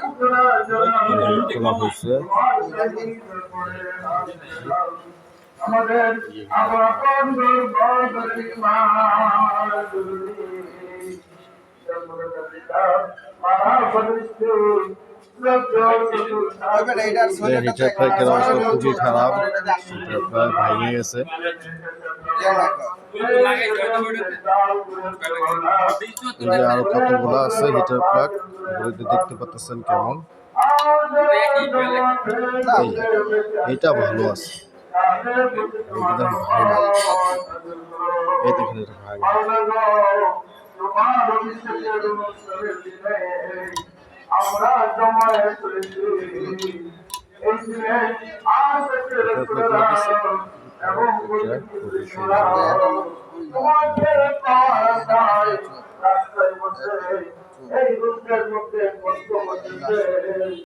খোলা হয়েছে। আমাদের আপন প্যাকের খুবই খারাপ ভেঙে গেছে। আরও কতগুলো আছে হিটার প্লাগ? দেখতে পাচ্ছেন কেমন? এইটা ভালো আছে এই দেখেন, এটা ভালো এই রূপের মধ্যে কষ্ট হচ্ছে